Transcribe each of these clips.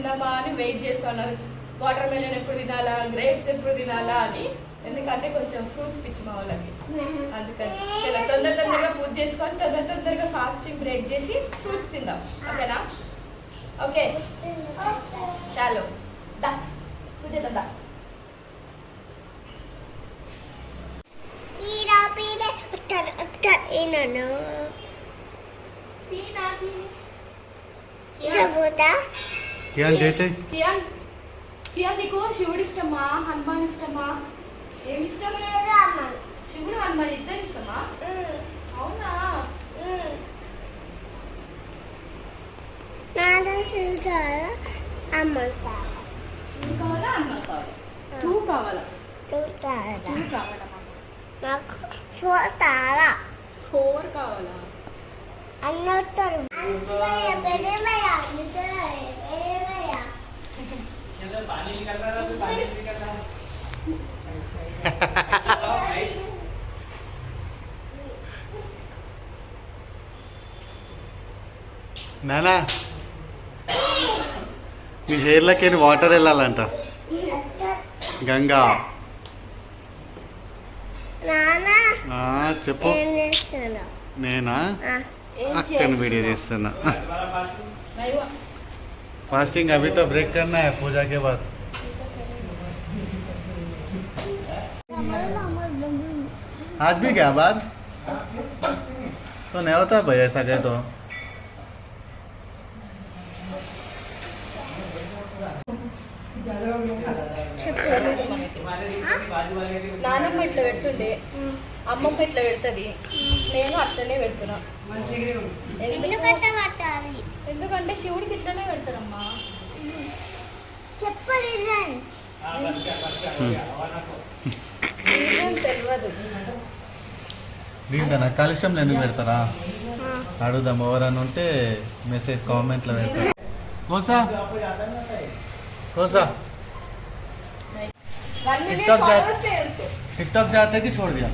తిందామా అని వెయిట్ చేస్తున్నారు వాటర్ మెలన్ ఎప్పుడు తినాలా? గ్రేప్స్ ఎప్పుడు తినాలా అని. ఎందుకంటే కొంచెం ఫ్రూట్స్ పిచ్చి మా వాళ్ళకి. అందుకని చాలా తొందర తొందరగా పూజ చేసుకొని తొందర తొందరగా ఫాస్టింగ్ బ్రేక్ చేసి ఫ్రూట్స్ తిందాం. ఓకేనా? ఓకే. చాలు. దా. పూజ దా. తీనా తీని కియాన్ చేసేయి కియాన్. కియాన్ నీకు శివుడు ఇష్టమా? హనుమాన్ ఇష్టమా? ఏమి ఇష్టం శివుడు హనుమాన్ ఇద్దరు ఇష్టమా? అవునా? నాతో చూసారా అమ్మంటారా శివుడు కావాలా? హనుమాన్ కావాలా? టూ కావాలా? టూ కావాలా? నాకు ఫోర్ కావాలా? पानी निकल रहा है तो पानी निकल रहा है నానా మీ హెయిర్లకి వాటర్ వెళ్ళాలంట గంగా నాన్న ఆ, చెప్పు ఏం చేస్తున్నావు నేనా ఆ, ఏం అక్కని వీడియో చేస్తున్నావు? చేస్తున్నా वाला पानी నైవా. फास्टिंग अभी तो ब्रेक करना है पूजा के बाद आज भी क्या बाद तो नहीं होता भाई ऐसा कहे तो हमारे बाजू वाले के నానమ్మ ఇట్లా పెడుతుండే అమ్మమ్మ ఇట్లా పెడుతుంది నేను అట్లనే పెడుతున్నా ఎందుకు? ఎందుకంటే పట్టాలి ఎందుకంటే శివుడికి ఇట్లనే పెడతారమ్మా చెప్పదు हाँ बस क्या बस क्या हो गया हवा ना को ఏం తెలియదు దీంట్లో కాలుష్యం ఎందుకు పెడతారా అడుగుదాం ఎవరన్నా ఉంటే మెసేజ్ కామెంట్లో పెడతారు Kosa Kosa one million TikTok जा- ఫాలోవర్స్ తెలుసు टिकटॉक जाते कि छोड़ दिया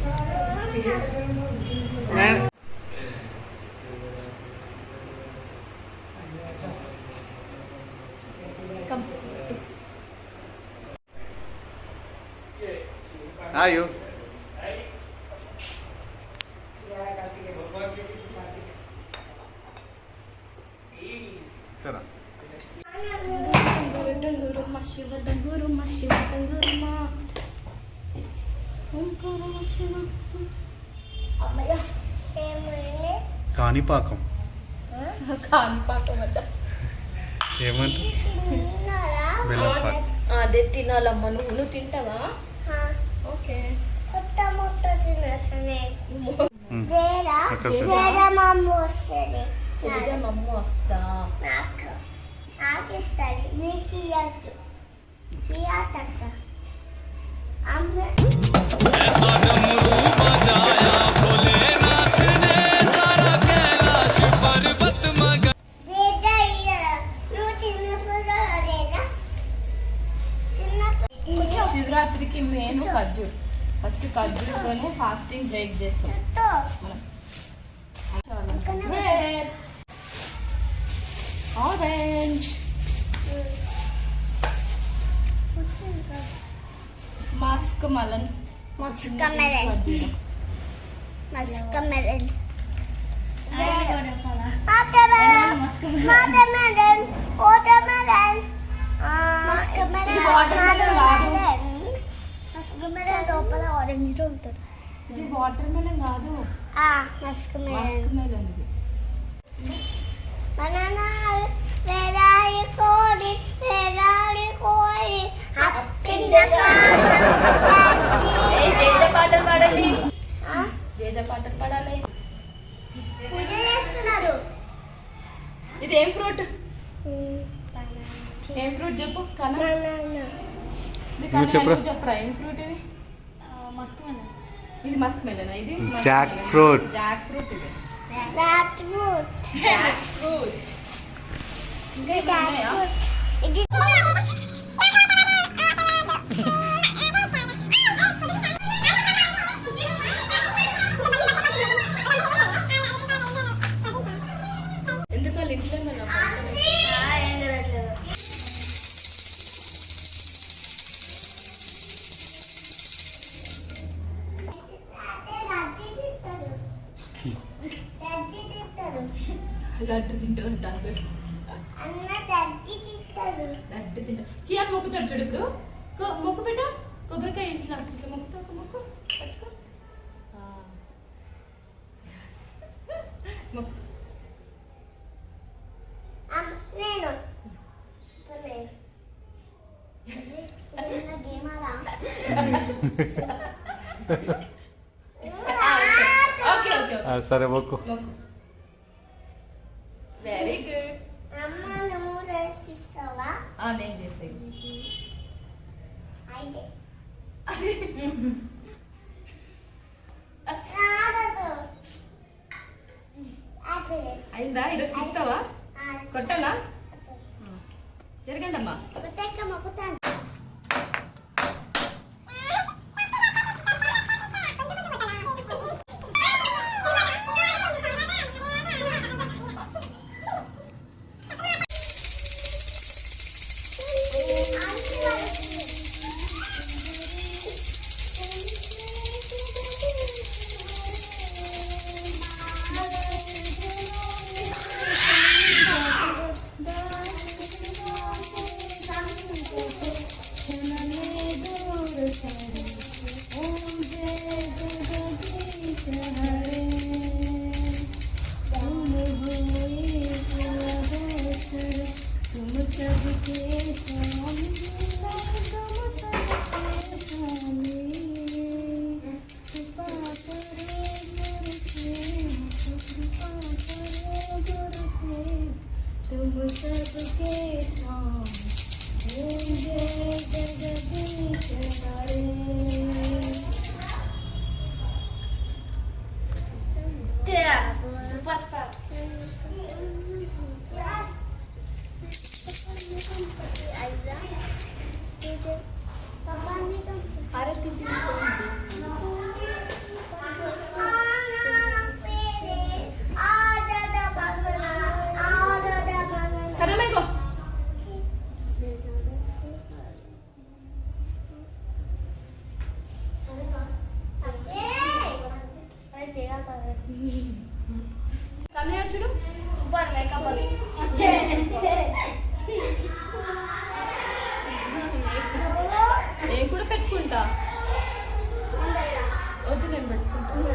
అమ్మయ్య ఏమైంది కాణిపాకం కానిపాకం అంట. ఏమంట? తిన్నారా? బెల్లం పాక. అదే తినాలమ్మ. నువ్వు నువ్వు తింటావా? మమ్మ వస్తుంది చెబితే మమ్మ వస్తా నాకు నాకు ఇస్తుంది నీకు ఇవ్వద్దు ఇవ్వట అమ్మ ఫాస్టింగ్ బ్రేక్ చేస్తాం చెత్తో. మనం grapes orange musk melon musk melon musk melon watermelon watermelon watermelon musk ఇది watermelon. కాదు. మస్క మెలన్ లోపల ఆరెంజ్ ఉంటుంది ఇది వాటర్ మెలన్ కాదు. మస్క మాస్క్ మెలన్ మెలన్ ఇది. బనానా వేలాడి కోడి వేలాడి కోడి జేజ పాటలు పాడండి. జేజ పాటలు పాడాలి. పూజ చేస్తున్నారు. ఇది ఏం ఫ్రూట్? ఏం ఫ్రూట్ చెప్పు కన్నా చెప్పురా. చెప్పరా? ఏం ఫ్రూట్ ఇది? మస్క్ మెలన్ ఇది మస్క్ మెలన్? ఇది Jack fruit. జాక్ ఫ్రూట్ ఇది. Rat fruit jackfruit rat ఉన్నాయా? ఫ్రూట్ లడ్డు తింటారు లడ్డు తింటా కియాన్ మొక్కుతాడు చూడు ఇప్పుడు. మొక్కు పెట్ట. కొబ్బరికాయ ఇంట్లో ఇట్లా మొక్కుతా ఒక మొక్కు. పట్టుకో. మొక్కు. నేను? ఓకే ఓకే సరే మొక్కు. ಸೂಪರ್ ಸ್ಟಾರ್ చూడు నేను కూడా పెట్టుకుంటా. వద్దు నేను పెట్టుకుంటా.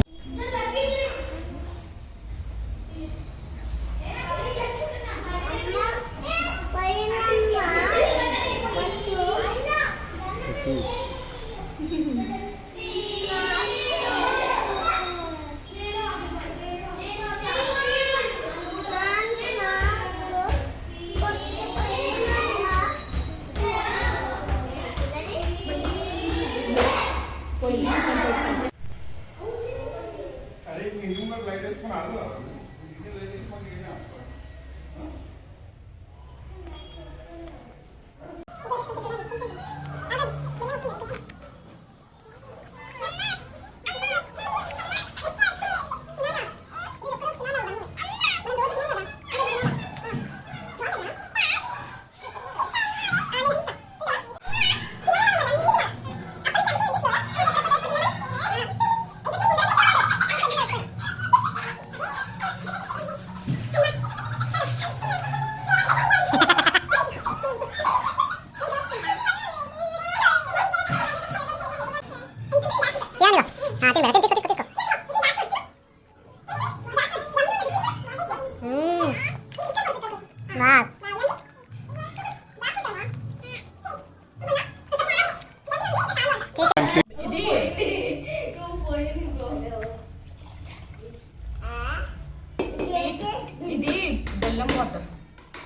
William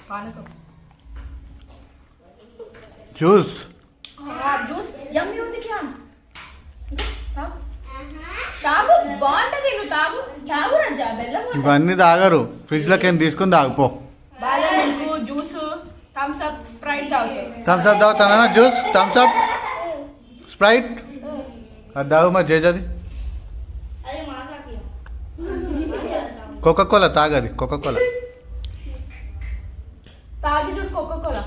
పానకం జ్యూస్. జ్యూస్. యమ్మీ ఉంది క్యాన్ తాగు. తాగు బాగుంటది నువ్వు తాగు. తాగు రజా బెల్లం ఇవన్నీ తాగరు. ఫ్రిడ్జ్లోకి ఏం తీసుకొని తాగిపో badam milk juice Thums Up Sprite Thums Up తాగుతానా juice Thums Up Sprite. అది తాగు మరి మాసాకి కోకా కోలా తాగది కోకా కోలా తాగి చూడు కోకో కోలా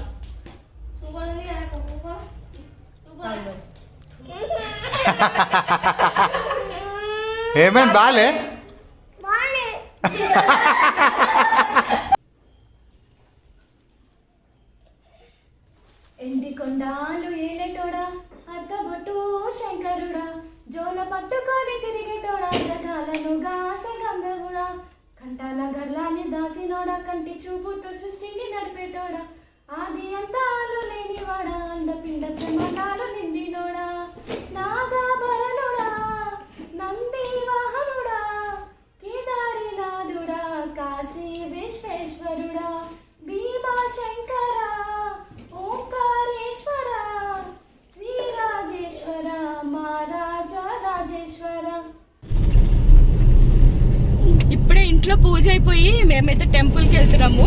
సూపర్ ఉంది కదా కోకో సూపర్ ఏమేం బాలే? ఎండి కొండాలు ఏలేటోడా? అద్దబొట్టు శంకరుడా. జోల పట్టుకొని తిరిగేటోడా? జగాలను గాసె గంధవుడా కంటాల గర్లాన్ని దాసినోడా? కంటి చూపుతో సృష్టిని నడిపేటోడా? ఆది అంతాలు లేనివాడా? అండపిండ ప్రమాణాలు నిండినోడా? నాగాభరణుడా శంకర ఓంకారేశ్వర శ్రీరాజేశ్వర మహారాజా రాజేశ్వర. ఇప్పుడే ఇంట్లో పూజ అయిపోయి మేమైతే టెంపుల్కి వెళ్తున్నాము.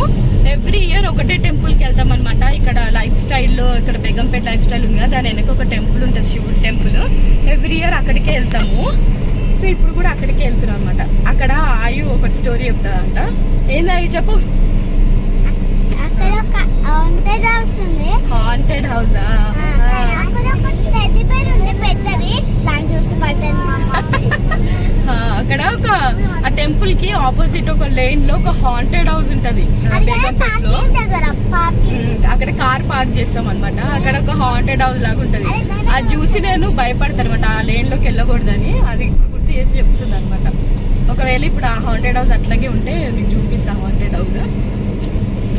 ఎవ్రీ ఇయర్ ఒకటే టెంపుల్కి వెళ్తాం అనమాట ఇక్కడ లైఫ్ స్టైల్లో ఇక్కడ బేగంపేట లైఫ్ స్టైల్ ఉంది కదా దాని వెనక ఒక టెంపుల్ ఉంటుంది శివుడు టెంపుల్. ఎవ్రీ ఇయర్ అక్కడికే వెళ్తాము. సో ఇప్పుడు కూడా అక్కడికే వెళ్తున్నాం అనమాట అక్కడ ఆయు ఒకటి స్టోరీ చెప్తాదంట ఏంది ఆయు చెప్పు? అక్కడ ఒక వంటది హౌస్ ఉంది. హాంటెడ్ హౌసా అక్కడ ఒక టెడ్డీ బేర్ ఉంది పెద్దది. దాన్ని చూసి పట్టాను అక్కడ ఒక ఆ టెంపుల్కి ఆపోజిట్ ఒక లేన్లో ఒక హాంటెడ్ హౌస్ ఉంటది. అక్కడ కార్ పార్క్ చేస్తాం అనమాట అక్కడ ఒక హాంటెడ్ హౌస్ లాగా ఉంటది. అది చూసి నేను భయపడతాను అనమాట ఆ లేన్లోకి వెళ్ళకూడదని. అది గుర్తు చేసి చెప్తుంది అనమాట ఒకవేళ ఇప్పుడు ఆ హాంటెడ్ హౌస్ అట్లాగే ఉంటే మీకు చూపిస్తా హాంటెడ్ హౌస్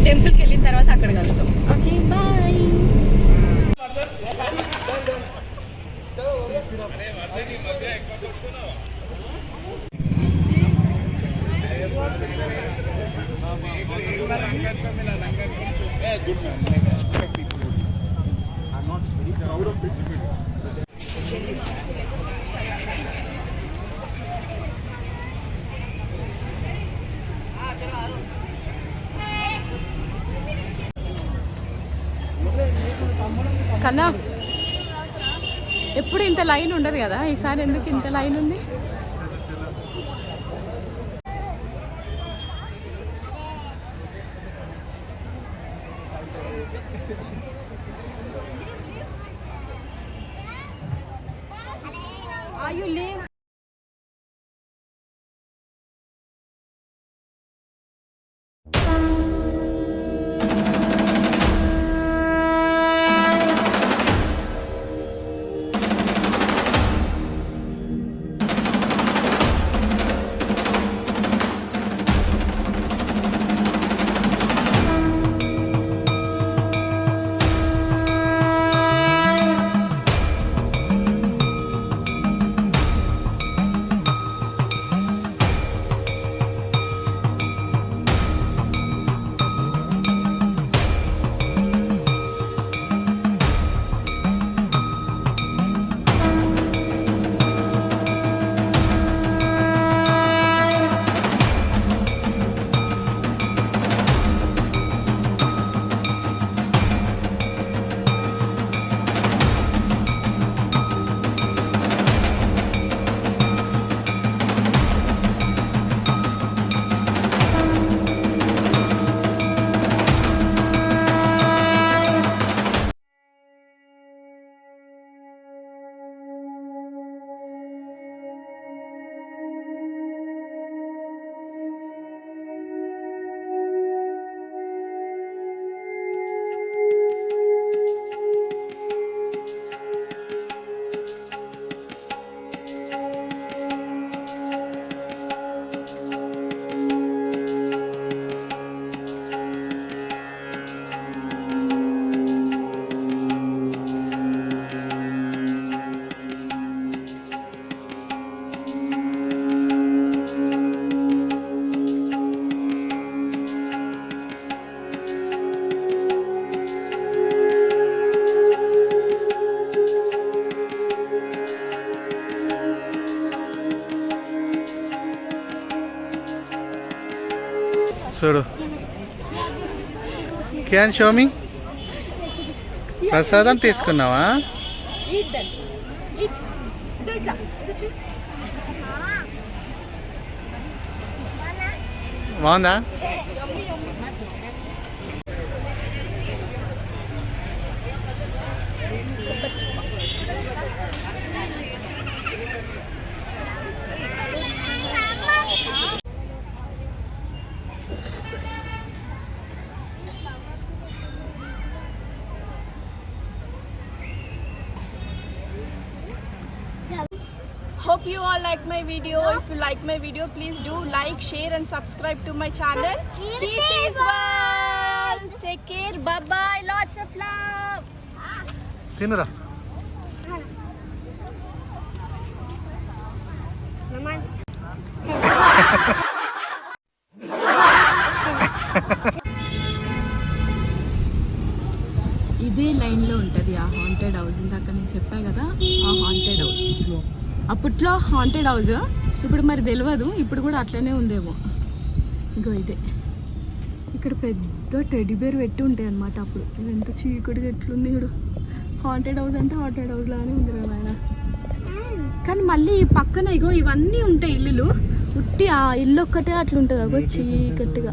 టెంపుల్కి వెళ్ళిన తర్వాత అక్కడ కలుస్తాం ఓకే బాయ్. కన్నా ఎప్పుడు ఇంత లైన్ ఉండదు కదా ఈసారి ఎందుకు ఇంత లైన్ ఉంది Are you leave? చూడు. క్యాన్ షో మీ ప్రసాదం తీసుకున్నావా? బాగుందా? Hope you all like my video. If you like my video, please do like, share, and subscribe to my channel. Kitty's World. Take care. Bye bye. Lots of love. తినురా ఇదే లైన్లో ఉంటుంది ఆ haunted house ఇందాక నేను చెప్పా కదా ఆ haunted house అప్పట్లో హాంటెడ్ హౌస్ ఇప్పుడు మరి తెలియదు ఇప్పుడు కూడా అట్లనే ఉందేమో. ఇంకో ఇదే. ఇక్కడ పెద్ద టెడ్డీ బేర్ పెట్టి ఉంటాయి అనమాట అప్పుడు. ఎంత చీకటిగా ఎట్లుంది ఇప్పుడు హాంటెడ్ హౌస్ అంటే హాంటెడ్ హౌస్ లానే ఉంది రా నాయన. కానీ మళ్ళీ పక్కన ఇగో ఇవన్నీ ఉంటాయి ఇల్లులు. ఉట్టి ఆ ఇల్లు ఒక్కటే అట్లుంటుంది అగో చీకటిగా.